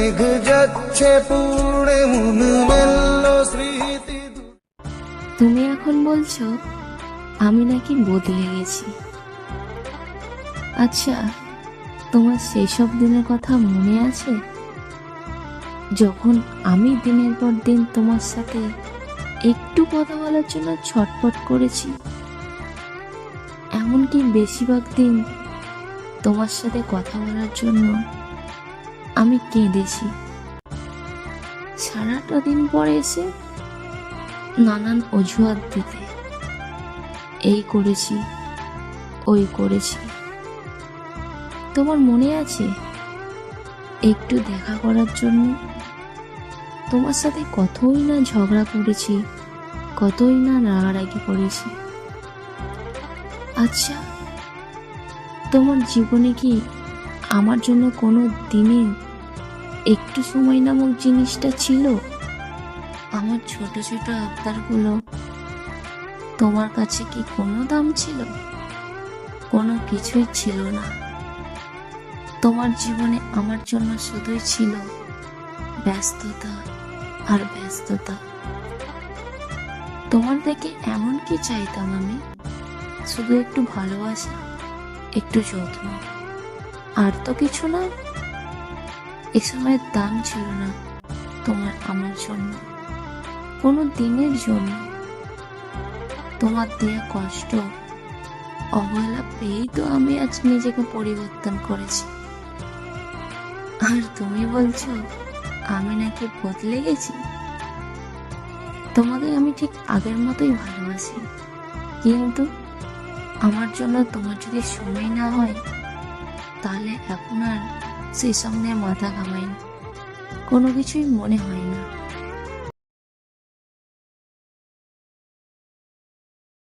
মেঘ যাচ্ছে পুড়ে মন মেলল স্মৃতি তুমি এখন বলছো, আমি নাকি বদলে গেছি। আচ্ছা তোমার সেই সব দিনের কথা মনে আছে? যখন আমি দিনের পর দিন তোমার সাথে একটু কথা বলার জন্য ছটপট করেছি, এমনকি বেশিরভাগ দিন তোমার সাথে কথা বলার জন্য আমি কেঁদেছি। সারাটা দিন পরে এসে নানান অজুহাত দিতে। এই করেছি, ওই করেছি। তোমার মনে আছে? একটু দেখা করার জন্য তোমার সাথে কতই না ঝগড়া করেছি, কতই না রাগারাগি করেছি। আচ্ছা তোমার জীবনে কি আমার জন্য কোনো দিনে একটু সময় নামক জিনিসটা ছিল। আমার ছোট ছোট আবদারগুলো। তোমার কাছে কি কোনো দাম ছিল? কোনো কিছুই ছিল না। তোমার জীবনে আমার জন্য শুধুই ছিল ব্যস্ততা আর ব্যস্ততা। তোমার থেকে এমন কি চাইতাম আমি? শুধু একটু ভালোবাসা, একটু যত্ন। আর তো কিছু না। এ সময়ের দাম ছিল না তোমার আমার জন্য। কোনো দিনের জন্য তোমার দেয়া কষ্ট, অবহেলা পেয়েই তো আমি আজ নিজেকে পরিবর্তন করেছি। আর তুমি বলছো, আমি নাকি বদলে গেছি? তোমাকে আমি ঠিক আগের মতোই ভালোবাসি। কিন্তু আমার জন্য তোমার যদি সময় না হয়, তাহলে এখন আর সেই সঙ্গে মাথা ঘামায়নি। কোনো কিছুই মনে হয় না